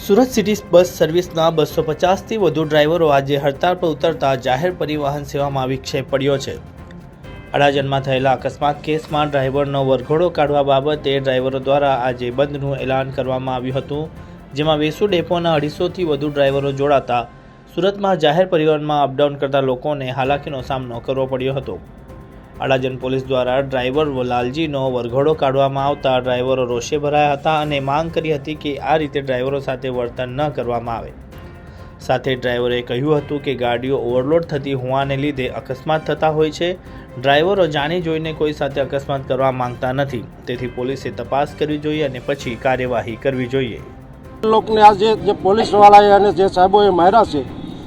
Surat city bus સર્વિસના બસો પચાસથી વધુ ડ્રાઈવરો આજે હડતાળ પર ઉતરતા જાહેર પરિવહન સેવામાં વિક્ષેપ પડ્યો છે. અડાજણમાં થયેલા અકસ્માત કેસમાં ડ્રાઈવરનો વરઘોડો કાઢવા બાબતે ડ્રાઈવરો દ્વારા આજે બંધનું એલાન કરવામાં આવ્યું હતું, જેમાં વેસુ ડેપોના અઢીસોથી વધુ ડ્રાઈવરો જોડાતા સુરતમાં જાહેર પરિવહનમાં અપડાઉન કરતા લોકોને હાલાકીનો સામનો કરવો પડ્યો હતો. અડાજણ પોલીસ દ્વારા ડ્રાઈવર લાલજીનો વરઘોડો કાઢવામાં આવતા ડ્રાઈવરો રોષે ભરાયા હતા અને માંગ કરી હતી કે આ રીતે ડ્રાઈવરો સાથે વર્તન ન કરવામાં આવે. સાથે ડ્રાઈવરે કહ્યું હતું કે ગાડીઓ ઓવરલોડ થતી હોવાને લીધે અકસ્માત થતા હોય છે. ડ્રાઈવરો જાણી જોઈને કોઈ સાથે અકસ્માત કરવા માંગતા નથી. તેથી પોલીસે તપાસ કરવી જોઈએ અને પછી કાર્યવાહી કરવી જોઈએ. લોકોને આ જે પોલીસવાળાએ અને જે સાહેબોએ માર્યા છે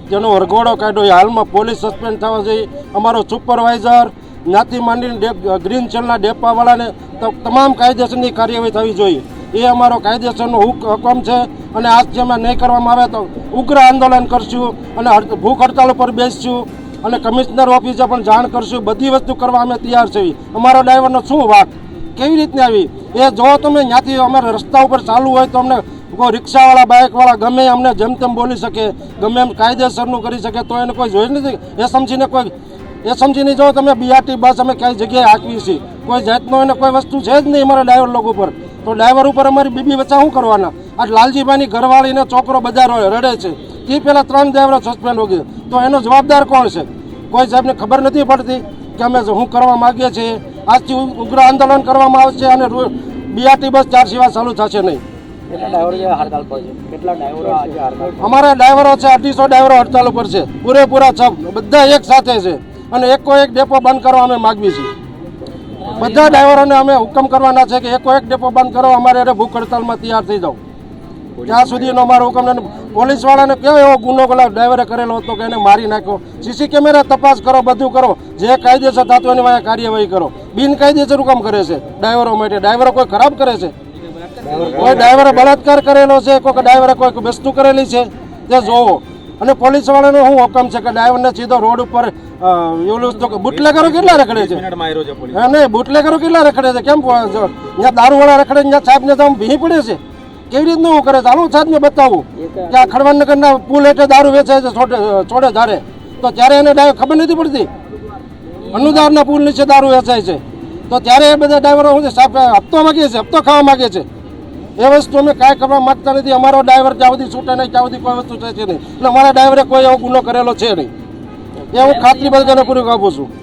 જેનો વરઘોડો કાઢ્યો. હાલમાં પોલીસ સસ્પેન્ડ થવા જોઈએ અમારો સુપરવાઇઝર જ્ઞાતિ માંડીને ગ્રીન ચેલના ડેપાવાળાને તમામ કાયદેસરની કાર્યવાહી થવી જોઈએ. એ અમારો કાયદેસરનો હુક, હુકમ છે અને આજ જેમાં નહીં કરવામાં આવે તો ઉગ્ર આંદોલન કરશું અને ભૂખ હડતાલ ઉપર બેસીશું અને કમિશનર ઓફિસે પણ જાણ કરશું. બધી વસ્તુ કરવા અમે તૈયાર છીએ. અમારો ડ્રાઈવરનો શું વાક? કેવી રીતની આવી? એ જો તમે ત્યાંથી અમારે રસ્તા ઉપર ચાલુ હોય તો અમને કોઈ રિક્ષાવાળા, બાઇકવાળા ગમે અમને જેમ તેમ બોલી શકે, ગમે એમ કાયદેસરનું કરી શકે, તો એને કોઈ જોઈ નથી. એ સમજીને કોઈ એ સમજીને જાઓ તમે બીઆરટી બસ અમે કઈ જગ્યાએ હાંકવી છીએ કોઈ જાતનો એને કોઈ વસ્તુ છે જ નહીં અમારા ડ્રાઈવર લોકો ઉપર તો ડ્રાઈવર ઉપર અમારી બીબી વચ્ચે શું કરવાના? આ લાલજીભાઈની ઘરવાળીને છોકરો બજાર રડે છે. તે પહેલાં ત્રણ ડ્રાઈવરો સસ્પેન્ડ હો ગયા. તો એનો જવાબદાર કોણ છે? કોઈ સાહેબને ખબર નથી પડતી કે અમે શું કરવા માગીએ છીએ? આજથી ઉગ્ર આંદોલન કરવામાં આવશે અને બીઆરટી બસ ચાર સિવાય ચાલુ થશે નહીં. અમારા ડ્રાઈવરો છે અઢીસો ડ્રાઈવરો હડતાલ ઉપર છે. પૂરેપૂરા છ બધા એક સાથે છે. અને એકો એક ડેપો બંધ કરવા અમે માગીએ છીએ. બધા ડ્રાઈવરોને અમે હુકમ કરવાના છે કે એકો એક ડેપો બંધ કરો, અમારે અરે ભૂખ હડતાલમાં તૈયાર થઈ જાઓ. ત્યાં સુધીનો અમારો હુકમ. પોલીસવાળાને કેવો એવો ગુનો પેલા ડ્રાઈવરે કરેલો હતો કે એને મારી નાખ્યો? સીસી કેમેરા તપાસ કરો, બધું કરો. જે કાયદેસર થતું એની વાંહે કાર્યવાહી કરો. બિનકાયદેસર હુકમ કરે છે ડ્રાઈવરો માટે. ડ્રાઈવરો કોઈ ખરાબ કરે છે? કોઈ ડ્રાઈવરે બળાત્કાર કરેલો છે? કોઈ ડ્રાઈવરે કોઈ વસ્તુ કરેલી છે? તે જોવો. અને પોલીસ વાળાનો શું હુકમ છે કે ડ્રાઈવરને સીધો રોડ ઉપર એવું તો બુટલેગરો કેટલા રખડે છે? હા નહીં બુટલેગરો કેટલા રખડે છે? કેમ ત્યાં દારૂવાળા રખડે છે, ત્યાં સાહેબને તો ભીહી પડે છે. કેવી રીતનું હું કરે છે? હાલો સાહેબને બતાવું. કે આ ખડવાનગરના પુલ હેઠળ દારૂ વેચાય છે છોડે છોડે ધારે. તો ત્યારે એને ડ્રાઈવર ખબર નથી પડતી? અનુદારના પુલ નીચે દારૂ વેચાય છે. તો ત્યારે એ બધા ડ્રાઈવરો શું છે? સાહેબ હપ્તો માગે છે હપ્તો ખાવા માગે છે. એ વસ્તુ અમે કાંઈ કરવા માગતા નથી. અમારો ડ્રાઈવર ત્યાં સુધી છૂટે નહીં ત્યાં સુધી કોઈ વસ્તુ છે નહીં. અને અમારા ડ્રાઈવરે કોઈ એવો ગુનો કરેલો છે નહીં. એ હું ખાતરી બધાને પૂરી આપું છું.